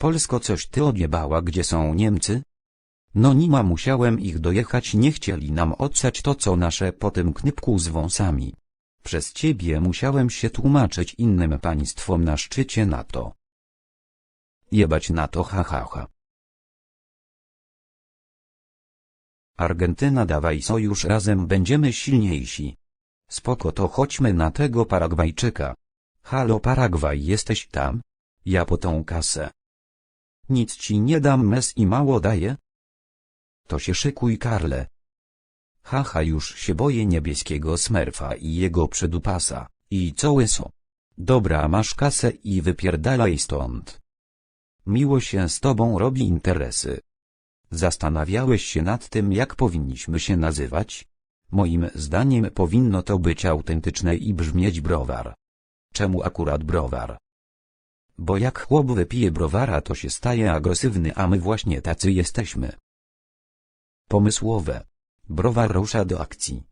Polsko coś ty odjebała gdzie są Niemcy? No nima musiałem ich dojechać nie chcieli nam odsać to co nasze po tym knypku z wąsami. Przez ciebie musiałem się tłumaczyć innym państwom na szczycie NATO. Jebać NATO ha ha ha. Argentyna dawaj sojusz razem będziemy silniejsi. Spoko to chodźmy na tego Paragwajczyka. Halo Paragwaj jesteś tam? Ja po tą kasę. Nic ci nie dam mes i mało daję? To się szykuj Karle. Haha już się boję niebieskiego smerfa i jego przedupasa. I co łyso? Dobra masz kasę i wypierdalaj stąd. Miło się z tobą robi interesy. Zastanawiałeś się nad tym jak powinniśmy się nazywać? Moim zdaniem powinno to być autentyczne i brzmieć browar. Czemu akurat browar? Bo jak chłop wypije browara to się staje agresywny a my właśnie tacy jesteśmy. Pomysłowe. Browar rusza do akcji.